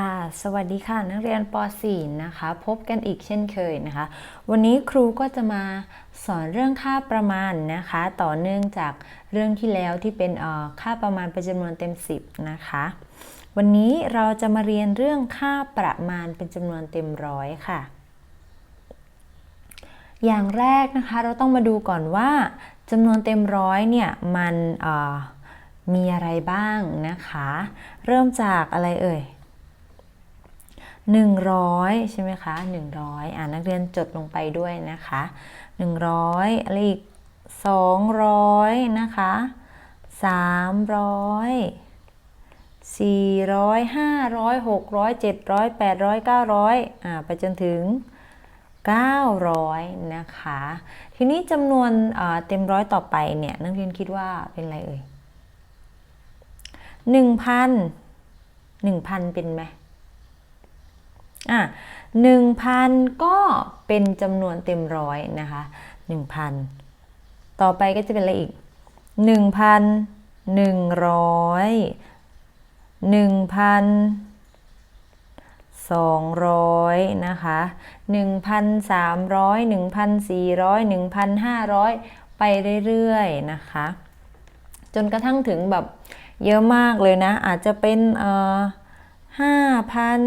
ค่ะ สวัสดีค่ะ นักเรียนป .4 นะคะ พบกันอีกเช่นเคยนะคะ วันนี้ครูก็จะมาสอนเรื่องค่าประมาณนะคะ ต่อเนื่องจากเรื่องที่แล้วที่เป็นค่าประมาณเป็นจำนวนเต็ม 10 นะคะ วันนี้เราจะมาเรียนเรื่องค่าประมาณเป็นจำนวนเต็มร้อยค่ะ อย่างแรกนะคะเราต้องมาดูก่อนว่าจำนวนเต็มร้อยเนี่ยมันมีอะไรบ้างนะคะ เริ่มจากอะไรเอ่ย 100 ใช่ไหมคะ 100 อ่านักเรียนจดลงไปด้วยนะคะ 100อะไรอีก200 นะคะ 300 400 500 600 700 800 900อ่าไปจนถึง 900 นะคะ ทีนี้จำนวนเต็มร้อยต่อไปเนี่ยนักเรียนคิดว่าเป็นอะไรเอ่ย 1,000 1,000 เป็นไหม อะหนึ่งพันก็เป็นจำนวนเต็มร้อยนะคะหนึ่งพันต่อไปก็จะเป็นอะไรอีกหนึ่งพันหนึ่งร้อยหนึ่งพันสองร้อยนะคะหนึ่งพันสามร้อยหนึ่งพันสี่ร้อยหนึ่งพันห้าร้อยไปเรื่อยๆนะคะ จนกระทั่งถึงแบบเยอะมากเลยนะ อาจจะเป็นเอ่อห้าพัน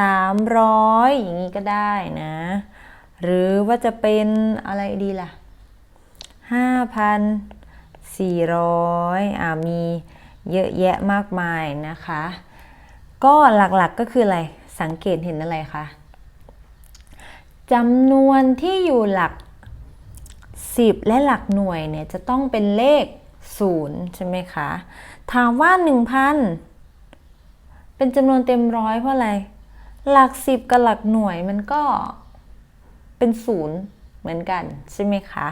300 อย่างนี้ก็ได้นะ หรือว่าจะเป็นอะไรดีล่ะ 5,400 อ่ามีเยอะแยะมากมายนะคะ ก็หลักๆกก็คืออะไร สังเกตเห็นอะไรคะจำนวนที่อยู่หลัก 10 และหลักหน่วยเนี่ยจะต้องเป็นเลข 0 ใช่ไหมคะ ถามว่า 1,000 เป็นจำนวนเต็มร้อยเพราะอะไร หลักสิบกับหลักหน่วยมันก็เป็นศูนย์เหมือนกัน ใช่ไหมคะ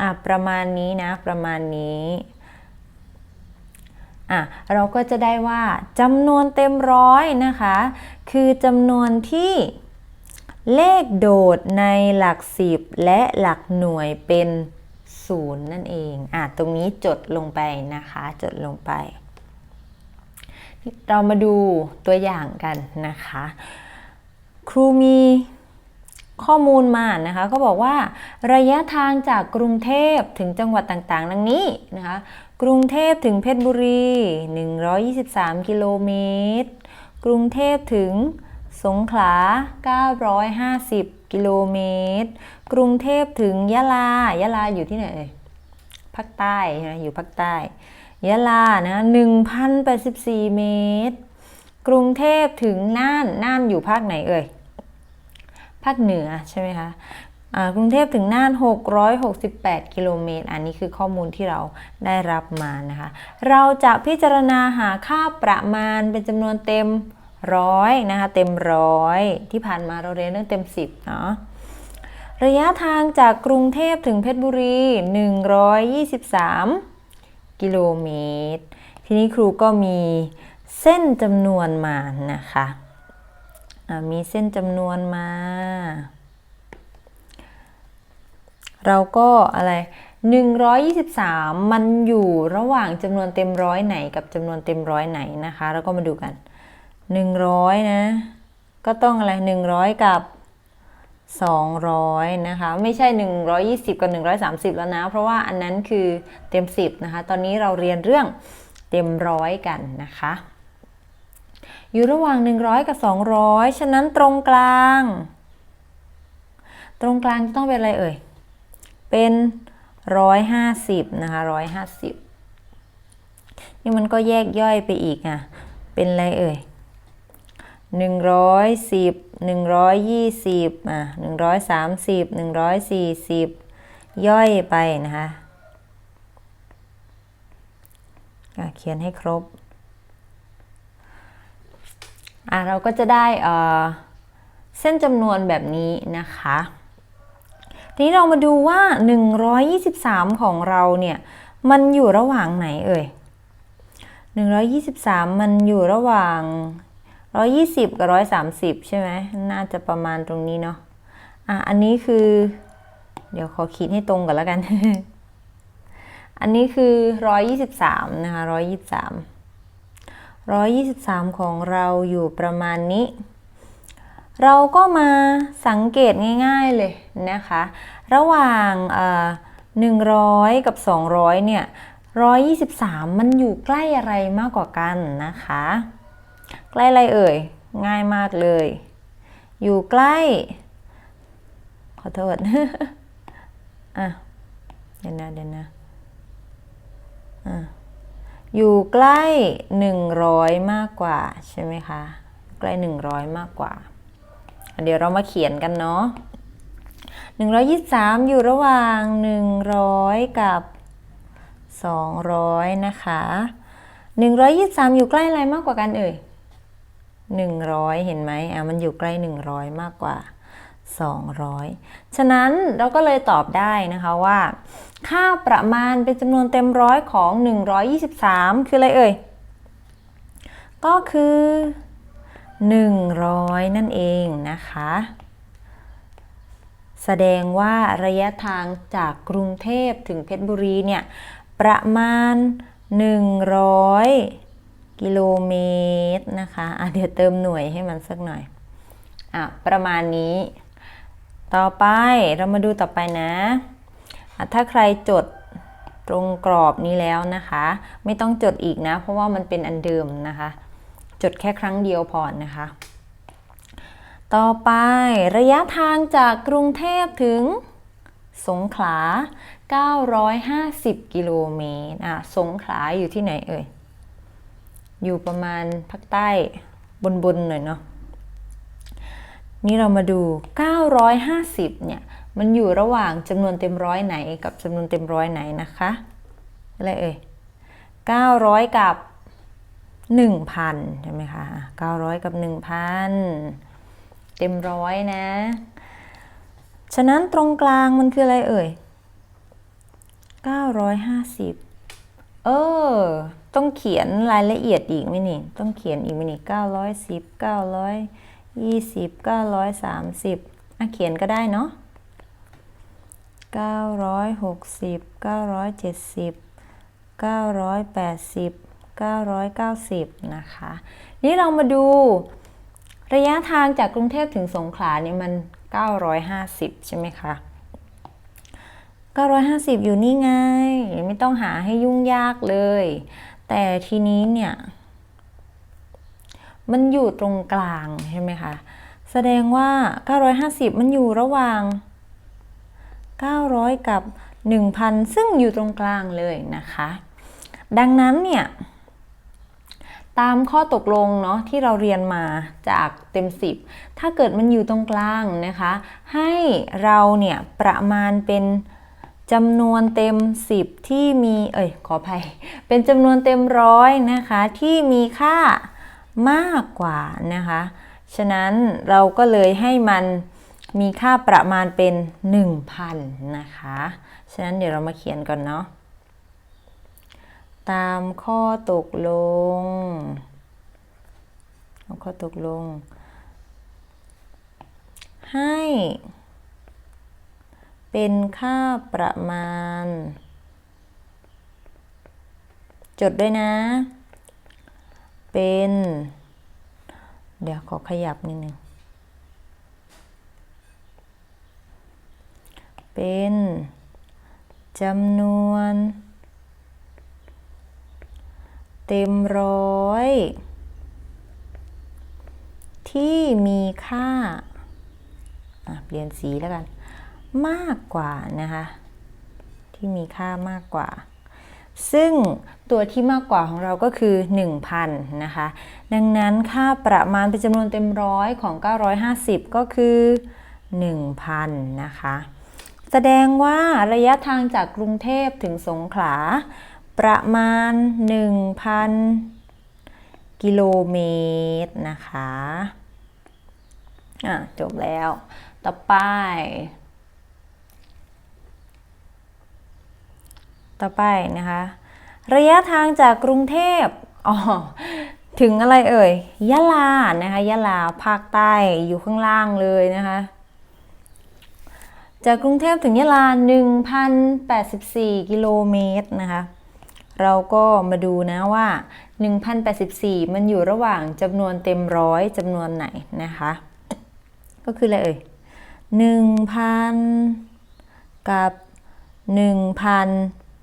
อะประมาณนี้นะ ประมาณนี้อะเราก็จะได้ว่าจำนวนเต็มร้อยนะคะ คือจำนวนที่เลขโดดในหลักสิบและหลักหน่วยเป็นศูนย์นั่นเองอะตรงนี้จดลงไปนะคะ จดลงไป เรามาดูตัวอย่างกันนะคะ ครูมีข้อมูลมานะคะเขาบอกว่าระยะทางจากกรุงเทพถึงจังหวัดต่างๆ ดังนี้นะคะกรุงเทพถึงเพชรบุรี 123 กิโลเมตร กรุงเทพถึงสงขลา 950 กิโลเมตร กรุงเทพถึงยะลายะลาอยู่ที่ไหนภาคใต้นะอยู่ภาคใต้ ยะลานะ1,084 เมตร กรุงเทพถึงน่าน น่านอยู่ภาคไหนเอ่ย ภาคเหนือใช่ไหมคะกรุงเทพถึงน่าน 668 กิโลเมตร อันนี้คือข้อมูลที่เราได้รับมานะคะ เราจะพิจารณาหาค่าประมาณเป็นจำนวนเต็มร้อยนะคะ เต็มร้อยที่ผ่านมาเราเรียนเรื่องเต็ม 10 เนาะระยะทางจากกรุงเทพถึงเพชรบุรี 123 กิโลเมตร ทีนี้ครูก็มีเส้นจำนวนมานะคะมีเส้นจำนวนมา เราก็อะไร 123 มันอยู่ระหว่างจำนวนเต็มร้อยไหนกับจำนวนเต็มร้อยไหนนะคะ แล้วก็มาดูกัน 100 นะ ก็ต้องอะไร 100 กับ 200นะคะไม่ใช่ 120 กับ 130 แล้วนะ เพราะว่าอันนั้นคือเต็ม 10นะคะตอนนี้เราเรียนเรื่องเต็มร้อยกันนะคะ อยู่ระหว่าง 100 กับ 200 ฉะนั้นตรงกลาง ตรงกลางจะต้องเป็นอะไรเอ่ย เป็น 150นะคะ150 นี่มันก็แยกย่อยไปอีกอะเป็นอะไรเอ่ย110 120อะ130 140 ย่อยไปนะคะเขียนให้ครบอะเราก็จะได้เส้นจำนวนแบบนี้นะคะ ทีนี้เรามาดูว่า 123 ของเราเนี่ยมันอยู่ระหว่างไหนเอ่ย123 มันอยู่ระหว่าง 120กับ130ใช่ไหมน่าจะประมาณตรงนี้เนาะอะอันนี้คือ เดี๋ยวขอขีดให้ตรงกันแล้วกัน อันนี้คือ123นะคะ123 123ของเราอยู่ประมาณนี้ เราก็มาสังเกตง่ายๆเลยนะคะ ระหว่างเอ่อ100กับ200เนี่ย123มันอยู่ใกล้อะไรมากกว่ากันนะคะ ใกล้อะไรเอ่ย ง่ายมากเลย อยู่ใกล้ ขอโทษ อะ เดี๋ยวนะเดี๋ยวนะอะอยู่ใกล้ 100 มากกว่า ใช่ไหมคะ ใกล้ 100 มากกว่า เดี๋ยวเรามาเขียนกันเนาะ123 อยู่ระหว่าง 100 กับ 200 นะคะ 123 อยู่ใกล้อะไรมากกว่ากันเอ่ย 100 เห็นไหมอะมันอยู่ใกล้ 100 มากกว่า 200 ฉะนั้นเราก็เลยตอบได้นะคะว่า ค่าประมาณเป็นจำนวนเต็มร้อยของ 123 คืออะไรเอ่ย ก็คือ 100 นั่นเองนะคะ แสดงว่าระยะทางจากกรุงเทพถึงเพชรบุรีเนี่ย ประมาณ 100 กิโลเมตรนะคะอะเดี๋ยวเติมหน่วยให้มันสักหน่อยอะประมาณนี้ ต่อไปเรามาดูต่อไปนะะถ้าใครจดตรงกรอบนี้แล้วนะคะ ไม่ต้องจดอีกนะ เพราะว่ามันเป็นอันเดิมนะคะ จดแค่ครั้งเดียวพอนะคะ ต่อไประยะทางจากกรุงเทพถึงสงขลา 950 กิโลเมตรอะสงขลาอยู่ที่ไหนเอ่ย อยู่ประมาณภาคใต้บนๆหน่อยเนาะนี่เรามาดู 950 เนี่ย มันอยู่ระหว่างจำนวนเต็มร้อยไหนกับจำนวนเต็มร้อยไหนนะคะอะไรเอ่ย900 กับ 1,000 ใช่ไหมคะ900 กับ 1,000 เต็มร้อยนะ ฉะนั้นตรงกลางมันคืออะไรเอ่ย 950 เออ ต้องเขียนรายละเอียดอีกไหมนี่ ต้องเขียนอีกไหมนี่910 920 930อะเขียนก็ได้เนาะ960 970 980 990นะคะ นี่เรามาดูระยะทางจากกรุงเทพถึงสงขลานี่มัน 950 ใช่ไหมคะ 950 อยู่นี่ไง ไม่ต้องหาให้ยุ่งยากเลย แต่ทีนี้เนี่ย มันอยู่ตรงกลางใช่ไหมคะ แสดงว่า 950 มันอยู่ระหว่าง 900 กับ 1,000 ซึ่งอยู่ตรงกลางเลยนะคะ ดังนั้นเนี่ย ตามข้อตกลงเนาะที่เราเรียนมาจากเต็ม 10 ถ้าเกิดมันอยู่ตรงกลางนะคะ ให้เราเนี่ยประมาณเป็น จำนวนเต็ม 10 ที่มีเอ้ยขออภัย เป็นจำนวนเต็มร้อยนะคะที่มีค่ามากกว่านะคะ ฉะนั้นเราก็เลยให้มันมีค่าประมาณเป็น 1,000 นะคะ ฉะนั้นเดี๋ยวเรามาเขียนก่อนเนาะตามข้อตกลงข้อตกลง ให้ เป็นค่าประมาณ จดด้วยนะ เป็น เดี๋ยวขอขยับนิดนึงเป็นจำนวน เต็มร้อย ที่มีค่า เปลี่ยนสีแล้วกัน มากกว่านะคะ ที่มีค่ามากกว่า ซึ่งตัวที่มากกว่าของเราก็คือ 1,000 นะคะ ดังนั้นค่าประมาณเป็นจำนวนเต็มร้อยของ 950 ก็คือ 1,000 นะคะ แสดงว่าระยะทางจากกรุงเทพถึงสงขลา ประมาณ 1,000 กิโลเมตรนะคะ อะ จบแล้ว ต่อไป ต่อไปนะคะ ระยะทางจากกรุงเทพอ๋อถึงอะไรเอ่ย ยะลา นะคะ ยะลา ภาคใต้ อยู่ข้างล่างเลยนะคะ จากกรุงเทพถึงยะลา 1,084 กิโลเมตรนะคะ เราก็มาดูนะว่า 1084 มันอยู่ระหว่างจำนวนเต็มร้อยจำนวนไหนนะคะ ก็คืออะไรเอ่ย 1,000 กับ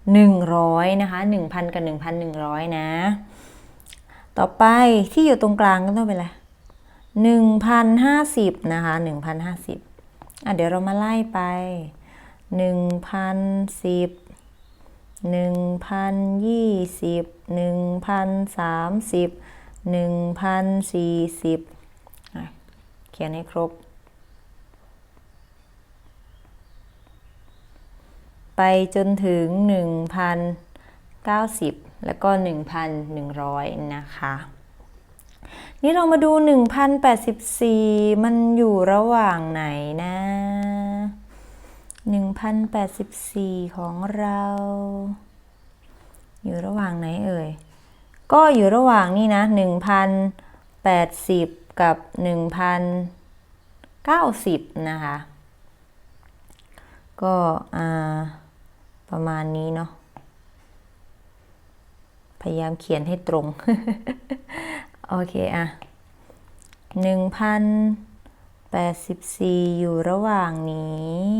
100นะคะ1,000 กับ 1,100 นะ ต่อไปที่อยู่ตรงกลางก็ต้องเป็นอะไร1,050นะคะ1,050อะเดี๋ยวเรามาไล่ไป 1,010 1,020 1,030 1,040เขียนให้ครบ ไปจนถึง 1,090 แล้วก็ 1,100 นะคะ นี่เรามาดู 1,084 มันอยู่ระหว่างไหนนะ 1,084 ของเรา อยู่ระหว่างไหนเอ่ย ก็อยู่ระหว่างนี่นะ 1,080 กับ 1,090 นะคะก็อ่า ประมาณนี้เนาะพยายามเขียนให้ตรง โอเคอะ1,084อยู่ระหว่างนี้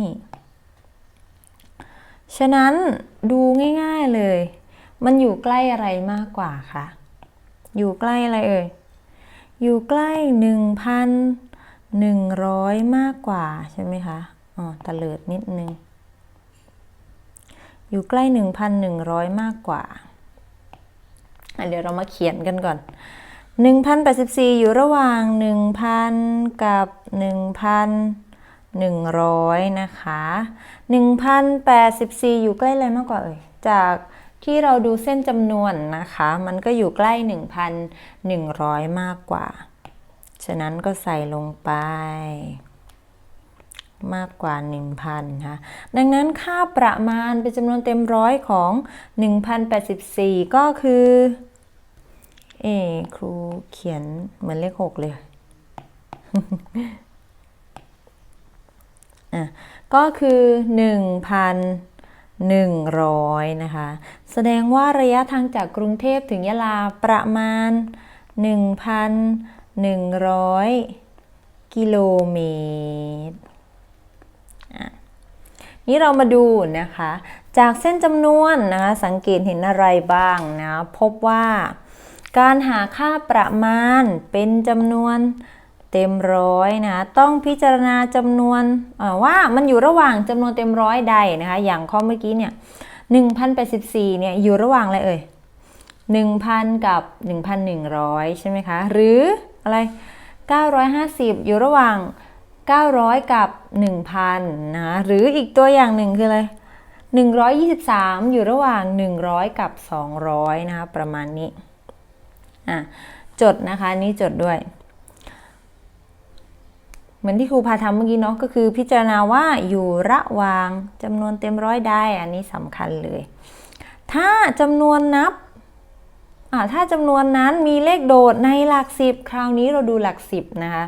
ฉะนั้นดูง่ายๆเลย มันอยู่ใกล้อะไรมากกว่าคะอยู่ใกล้อะไรเอ่ย อยู่ใกล้1,100มากกว่าใช่ไหมคะ อ๋อตะเลิดนิดนึง อยู่ใกล้ 1,100 มากกว่า เดี๋ยวเรามาเขียนกันก่อน 1,084 อยู่ระหว่าง 1,000 กับ 1,100 นะคะ1,084 อยู่ใกล้อะไรมากกว่าเอ่ย จากที่เราดูเส้นจำนวนนะคะ มันก็อยู่ใกล้ 1,100 มากกว่า ฉะนั้นก็ใส่ลงไป มากกว่า 1,000นะคะดังนั้นค่าประมาณเป็นจำนวนเต็มร้อยของ 1,084 ก็คือ เอ ครูเขียนเหมือนเลข 6 เลยอะก็คือ 1,100 นะคะ แสดงว่าระยะทางจากกรุงเทพถึงยะลาประมาณ 1,100 กิโลเมตร นี่เรามาดูนะคะ จากเส้นจำนวนนะคะสังเกตเห็นอะไรบ้างนะพบว่าการหาค่าประมาณเป็นจำนวนเต็มร้อยนะต้องพิจารณาจำนวนว่ามันอยู่ระหว่างจำนวนเต็มร้อยใดนะคะ อย่างข้อเมื่อกี้เนี่ย1,084เนี่ยอยู่ระหว่างอะไรเอ่ย1,000 กับ 1,100 ใช่ไหมคะ หรืออะไร 950 อยู่ระหว่าง 900 กับ 1,000นะหรืออีกตัวอย่างหนึ่งคืออะไร123 อยู่ระหว่าง 100 กับ 200 นะคะประมาณนี้อะจดนะคะนี่จดด้วย เหมือนที่ครูพาทำเมื่อกี้เนาะก็คือพิจารณาว่าอยู่ระหว่างจำนวนเต็มร้อยได้ อันนี้สำคัญเลย ถ้าจำนวนนับอ่าถ้าจำนวนนั้นมีเลขโดดในหลักสิบคราวนี้เราดูหลักสิบนะคะ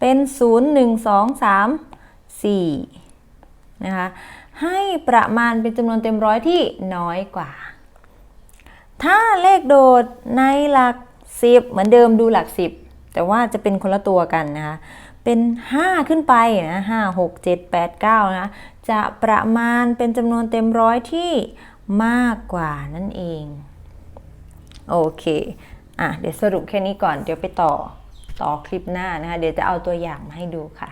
เป็น 0 1 2 3 4 นะคะ ให้ประมาณเป็นจำนวนเต็มร้อยที่น้อยกว่า ถ้าเลขโดดในหลัก 10 เหมือนเดิมดูหลัก 10 แต่ว่าจะเป็นคนละตัวกันนะคะ เป็น 5 ขึ้นไปนะ5 6 7 8 9 นะ จะประมาณเป็นจำนวนเต็มร้อยที่มากกว่านั่นเอง โอเค อะ เดี๋ยวสรุปแค่นี้ก่อน เดี๋ยวไปต่อ ต่อคลิปหน้านะคะ เดี๋ยวจะเอาตัวอย่างมาให้ดูค่ะ